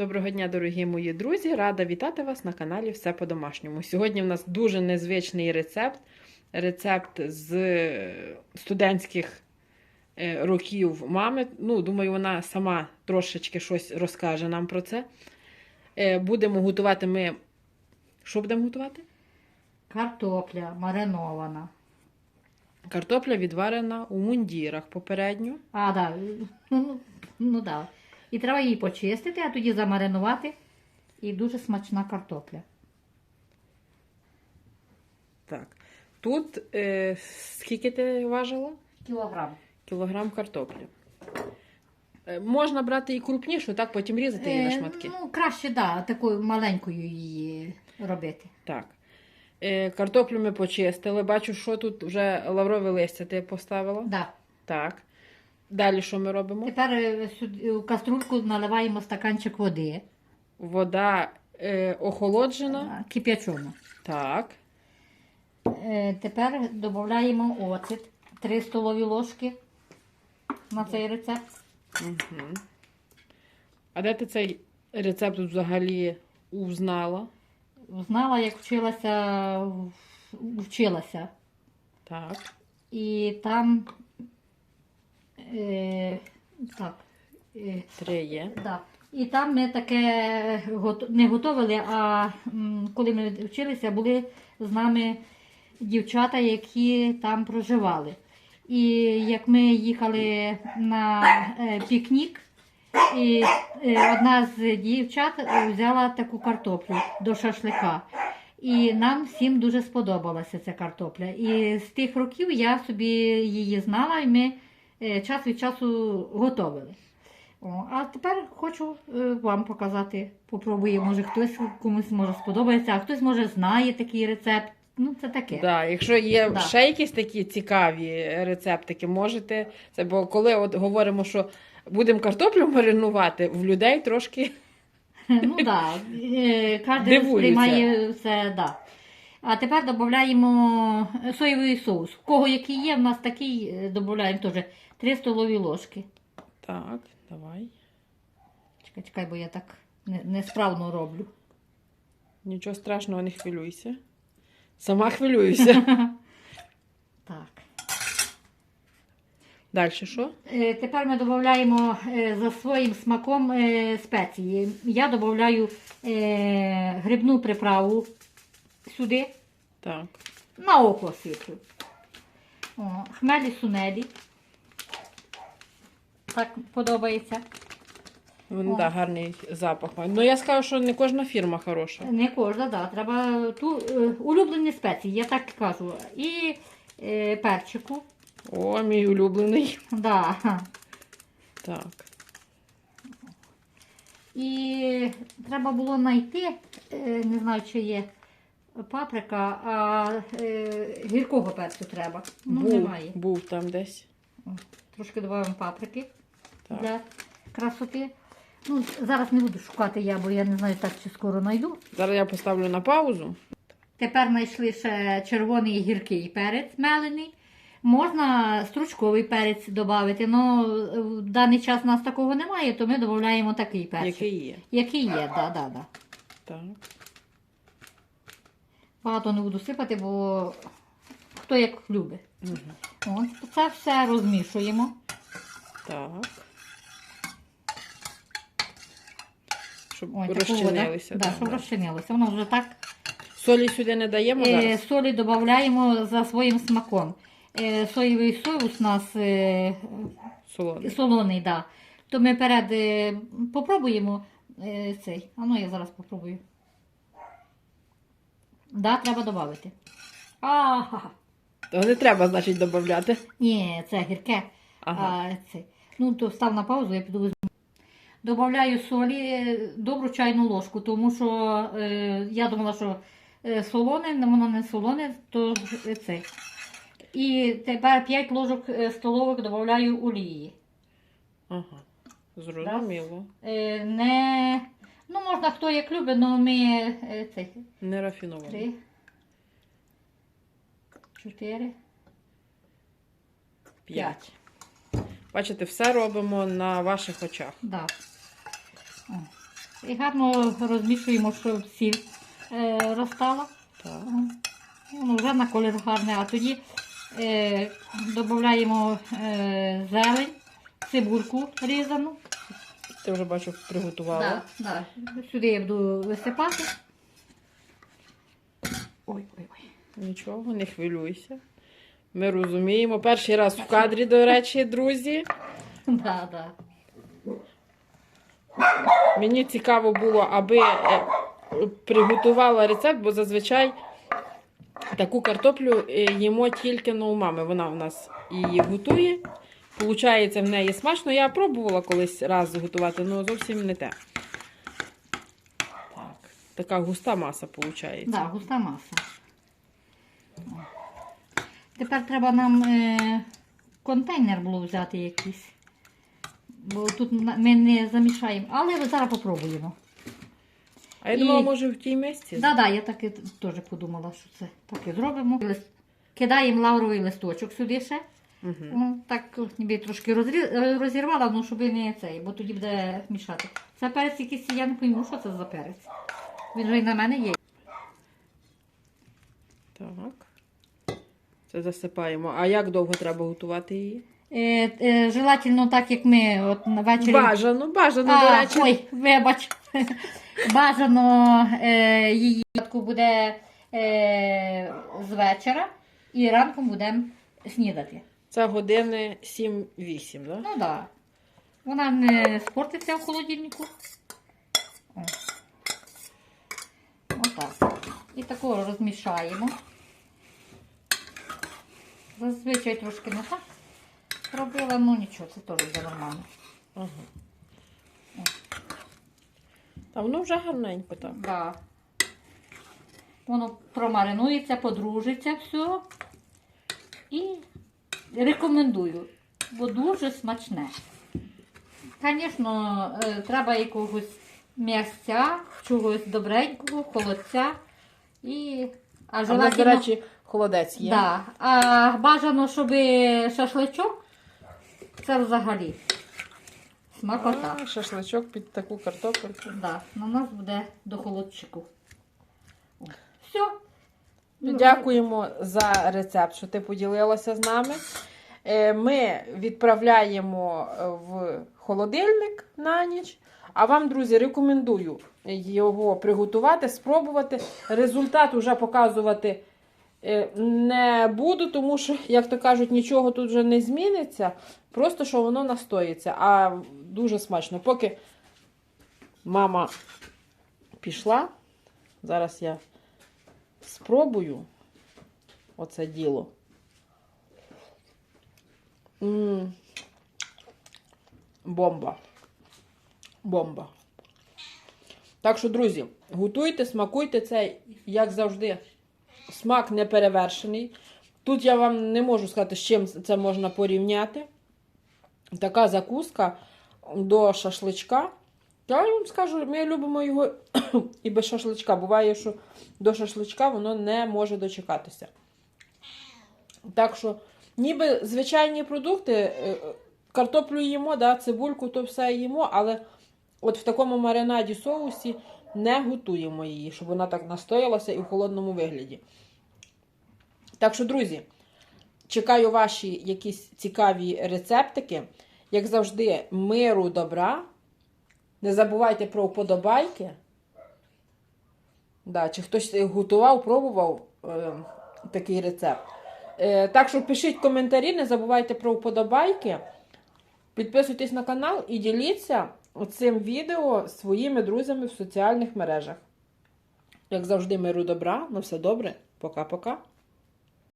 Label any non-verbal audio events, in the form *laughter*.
Доброго дня, дорогі мої друзі! Рада вітати вас на каналі Все по-домашньому. Сьогодні в нас дуже незвичний рецепт. Рецепт з е, студентських е, років мами. Ну, думаю, вона сама трошечки щось розкаже нам про це. Е, Будемо готувати ми. Що будемо готувати? Картопля маринована. Картопля відварена у мундірах попередньо. А, да. Ну, ну да. І треба її почистити, а тоді замаринувати. І дуже смачна картопля. Так. Тут е, скільки ти важила? Кілограм. Кілограм картоплі. Е, Можна брати і крупнішу, так, потім різати її на Е, шматки. Ну, краще, да, такою маленькою її робити. Так. Е, Картоплю ми почистили. Бачу, що тут вже лаврове листя ти поставила. Да. Так. Далі що ми робимо? Тепер е, сюди, в каструльку наливаємо стаканчик води. Вода е, охолоджена. а, Кип'ячому. Так. Е, Тепер додаємо оцет. 3 столові ложки на цей рецепт. Угу. А де ти цей рецепт взагалі узнала? Знала, як вчилася, в- вчилася. Так. І там е, так, е, Три є. да. І там ми таке не готували, а коли ми вчилися, були з нами дівчата, які там проживали. І як ми їхали на е, пікнік, і е, одна з дівчат взяла таку картоплю до шашлика. І нам всім дуже сподобалася ця картопля. І з тих років я собі її знала, і ми час від часу готували. О, а тепер хочу е, вам показати. Попробую, може хтось комусь може сподобається, а хтось може знає такий рецепт. Ну, це таке. Да, якщо є Да. ще якісь такі цікаві рецептики, можете. Це бо коли от говоримо, що будемо картоплю маринувати, в людей трошки Ну так, да. кожен сприймає все, да. А тепер додаємо соєвий соус. У кого який є, в нас такий е, додаємо теж 3 столові ложки. так, давай. Чекай, чекай, бо я так несправно роблю. Нічого страшного, не хвилюйся. Сама хвилююся. *laughs* Так. Далі що? Е, Тепер ми додаємо е, за своїм смаком спеції. Я додаю грибну приправу сюди, Так. на око сиплю. О, хмелі сунелі. Так подобається. О. да, гарний запах. Ну я скажу, що не кожна фірма хороша. Не кожна, да, треба ту е, улюблені спеції, я так кажу. І е, перчику. О, мій улюблений. Да. Так. І треба було знайти, е, не знаю, чи є паприка, а е, гіркого перцю треба. Ну, був, немає. був там десь. Трошки додаємо паприки Так. для красоти. Ну, зараз не буду шукати я, бо я не знаю так, чи скоро знайду. Зараз я поставлю на паузу. Тепер знайшли ще червоний гіркий перець мелений. Можна стручковий перець додати, але в даний час у нас такого немає, то ми додаємо такий перець. Який є. Який є, да, да, да. Так. Багато не буду сипати, бо хто як любить. Угу. Це все розмішуємо. Так. Щоб Ой, воду. розчинилися. Да, щоб розчинилося. Воно вже так. Солі сюди не даємо Е, солі додаємо за своїм смаком. Е, соєвий соус у нас е, Солоний. солоний, да. То ми перед е, попробуємо е, цей. А ну я зараз попробую. Да, треба додати. Ага. То не треба, значить, додати. Ні, це гірке. Ага. А, це. Ну, то став на паузу, я піду візьму. Добавляю солі е, добру чайну ложку, тому що е, я думала, що е, солоне, але воно не солоне, то е, це. І тепер 5 ложок е, столових додаю олії. Ага. Зрозуміло. Е, не, ну, можна хто як любить, але ми е, це, Не рафіновано. 3, 4, П'ять. 5. Бачите, все робимо на ваших очах. Да. О. І гарно розмішуємо, щоб сіль е, розтала. Так. Ну, вже на колір гарний, а тоді е, додаємо е, зелень, цибульку різану. Ти вже бачу, приготувала. Да, да. Сюди я буду висипати. Ой, ой, ой. Нічого, не хвилюйся. Ми розуміємо. Перший раз в кадрі, до речі, друзі. Да, да. Мені цікаво було, аби е, приготувала рецепт, бо зазвичай таку картоплю е, їмо тільки ну, у мами. Вона у нас її готує. Получається, в неї смачно. Я пробувала колись раз готувати, але зовсім не те. Так, така густа маса виходить. Да, густа маса. Тепер треба нам е, контейнер було взяти якийсь. Бо тут ми не замішаємо, але зараз попробуємо. А я І- думала, може в тій місці? Так, да, я так і теж подумала, що це так і зробимо. Кидаємо лавровий листочок сюди ще. Угу. Ну, так ніби трошки розрі- розірвала, ну щоб не цей, бо тоді буде мішати. Це перець якийсь, я не пойму, що це за перець. Він же і на мене є. Так. Це засипаємо. А як довго треба готувати її? Е, е, желательно так, як ми от на вечері. Бажано, бажано, А, до речі. Ой, вибач. *laughs* Бажано е, її спочатку буде е, з вечора і ранком будемо снідати. Це години 7-8, да? Ну так. Да. Вона не спортиться в холодильнику. О. Отак. І такого розмішаємо. Зазвичай трошки не так робила, ну нічого, це теж буде нормально. Ага. Та воно вже гарненько так. Да. Воно промаринується, подружиться все. І рекомендую, бо дуже смачне. Звісно, е, треба якогось м'ясця, чогось добренького, холодця. І... А А нас, до речі, холодець є. Да. А бажано, щоб шашличок, це взагалі смакота. А, шашличок під таку картопельку. Да, на нас буде до холодчику. Все. Ну, Дякуємо за рецепт, що ти поділилася з нами. Е, Ми відправляємо е, в холодильник на ніч. А вам, друзі, рекомендую його приготувати, спробувати. Результат вже показувати е, не буду, тому що, як то кажуть, нічого тут вже не зміниться. Просто що воно настоїться. А дуже смачно. Поки мама пішла, зараз я спробую оце діло. м Бомба. Бомба. Так що, друзі, готуйте, смакуйте це, як завжди, смак не перевершений. Тут я вам не можу сказати, з чим це можна порівняти. Така закуска до шашличка. Я вам скажу, ми любимо його *clears throat* і без шашличка. Буває, що до шашличка воно не може дочекатися. Так що, ніби звичайні продукти, е, картоплю їмо, да, цибульку, то все їмо, але от в такому маринаді соусі не готуємо її, щоб вона так настоялася і в холодному вигляді. Так що, друзі, чекаю ваші якісь цікаві рецептики. Як завжди, миру, добра. Не забувайте про вподобайки. Да, чи хтось готував, пробував е, такий рецепт. Е, так що пишіть коментарі, не забувайте про вподобайки. Підписуйтесь на канал і діліться цим відео своїми друзями в соціальних мережах. Як завжди, миру добра. На все добре. Пока-пока.